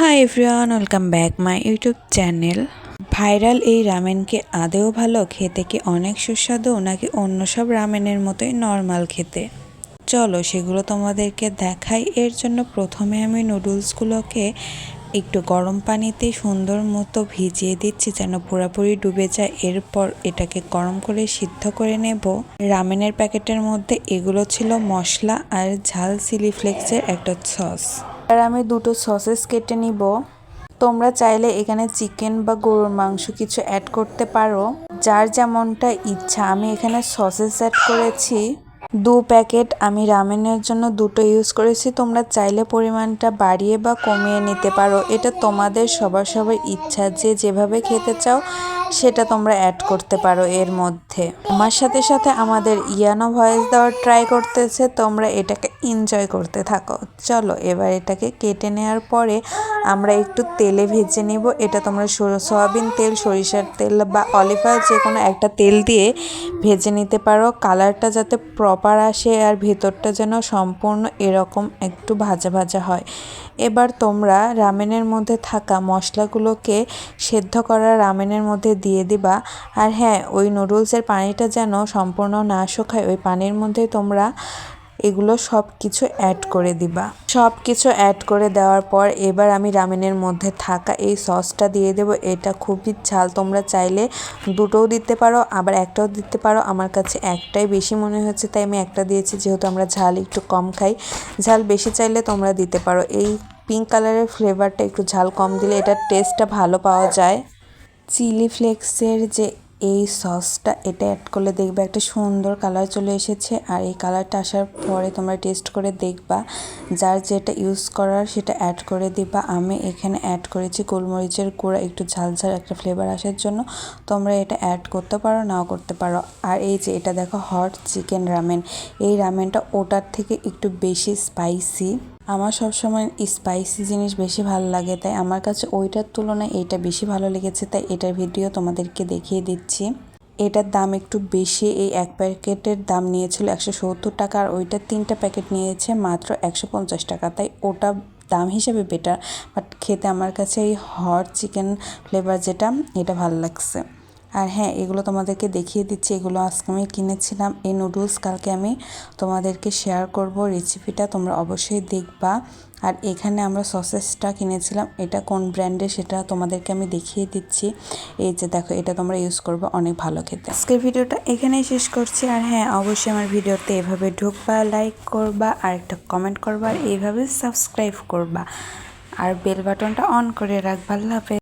Hi everyone welcome back my YouTube channel viral এই রামেনকে আদেও ভালো, খেতে কি অনেক সুস্বাদু, নাকি অন্য সব রামেনের মতোই নর্মাল খেতে? চলো সেগুলো তোমাদেরকে দেখাই। এর জন্য প্রথমে আমি নুডলসগুলোকে একটু গরম পানিতে সুন্দর মতো ভিজিয়ে দিচ্ছি, যেন পুরোপুরি ডুবে যায়। এরপর এটাকে গরম করে সিদ্ধ করে নেব। রামেনের প্যাকেটের মধ্যে এগুলো ছিল মশলা আর ঝাল চিলি ফ্লেক্সের একটা সস আর আমি দুটো সসেস কেটে নিব। তোমরা চাইলে এখানে চিকেন বা গরুর মাংস কিছু অ্যাড করতে পারো। যার যেমনটা ইচ্ছা, আমি এখানে সসেস অ্যাড করেছি। দু প্যাকেট আমি রামেনের জন্য দুটো ইউজ করেছি। তোমরা চাইলে পরিমাণটা বাড়িয়ে বা কমিয়ে নিতে পারো। এটা তোমাদের সবার সবার ইচ্ছা। যে যেভাবে খেতে চাও সেটা তোমরা অ্যাড করতে পারো এর মধ্যে। আমার সাথে সাথে আমাদের ইয়ানো ভয়েস দেওয়ার ট্রাই করতেছে, তোমরা এটাকে এনজয় করতে থাকো। চলো, এবার এটাকে কেটে নেওয়ার পরে আমরা একটু তেলে ভেজে নেব। এটা তোমরা সয়াবিন তেল, সরিষার তেল বা অলিভ অয়েল যে কোনো একটা তেল দিয়ে ভেজে নিতে পারো। কালারটা যাতে প্রপার আসে আর ভেতরটা যেন সম্পূর্ণ এরকম একটু ভাজা ভাজা হয়। এবার তোমরা রামেনের মধ্যে থাকা মশলাগুলোকে সেদ্ধ করা রামেনের মধ্যে দিয়ে দিবা। আর হ্যাঁ ওই নুডলসের পানিটা যেন সম্পূর্ণ না শুকায় ওই পানির মধ্যে তোমরা এগুলো সব কিছু অ্যাড করে দিবা। সব কিছু অ্যাড করে দেওয়ার পর এবার আমি রামেনের মধ্যে থাকা এই সসটা দিয়ে দেবো। এটা খুবই ঝাল। তোমরা চাইলে দুটোও দিতে পারো, আবার একটাও দিতে পারো। আমার কাছে একটাই বেশি মনে হচ্ছে, তাই আমি একটা দিয়েছি। যেহেতু আমরা ঝাল একটু কম খাই, ঝাল বেশি চাইলে তোমরা দিতে পারো। এই পিঙ্ক কালারের ফ্লেভারটা একটু ঝাল কম দিলে এটার টেস্টটা ভালো পাওয়া যায়। চিলি ফ্লেক্সের যে এই সসটা, এটা অ্যাড করলে দেখবে একটা সুন্দর কালার চলে এসেছে। আর এই কালারটা আসার পরে তোমরা টেস্ট করে দেখবা। যার যেটা ইউজ করার সেটা অ্যাড করে দিবা। আমি এখানে অ্যাড করেছি গোলমরিচের গুঁড়া, একটু ঝাল ঝাল একটা ফ্লেভার আসার জন্য। তোমরা এটা অ্যাড করতে পারো, নাও করতে পারো। আর এই যে এটা দেখো হট চিকেন রামেন এই রামেনটা ওটার থেকে একটু বেশি স্পাইসি আমার সবসময় স্পাইসি জিনিস বেশি ভালো লাগে, তাই আমার কাছে ওইটার তুলনায় এইটা বেশি ভালো লেগেছে, তাই এটার ভিডিও তোমাদেরকে দেখিয়ে দিচ্ছি। এটার দাম একটু বেশি, এই এক প্যাকেটের দাম নিয়েছিল একশো সত্তর টাকা আর ওইটার তিনটা প্যাকেট নিয়েছে মাত্র একশো পঞ্চাশ টাকা, তাই ওটা দাম হিসেবে বেটার বাট খেতে আমার কাছে এই হট চিকেন ফ্লেভার যেটা, এটা ভালো লাগছে। আর হ্যাঁ এগুলো তোমাদেরকে দেখিয়ে দিচ্ছি। এগুলো আজকে আমি কিনেছিলাম। এই নুডলস কালকে আমি তোমাদেরকে শেয়ার করব। রেসিপিটা তোমরা অবশ্যই দেখবা। আর এখানে আমরা সসেসটা কিনেছিলাম। এটা কোন ব্র্যান্ডের সেটা তোমাদেরকে আমি দেখিয়ে দিচ্ছি। এই যে দেখো, এটা তোমরা ইউজ করবে অনেক ভালো খেতে। আজকের ভিডিওটা এখানেই শেষ করছি। আর হ্যাঁ অবশ্যই আমার ভিডিওতে এভাবে ঢুকবা লাইক করবা, আর একটা কমেন্ট করবা, আর এইভাবে সাবস্ক্রাইব করবা। আর বেল বাটনটা অন করে রাখবা। আল্লাহ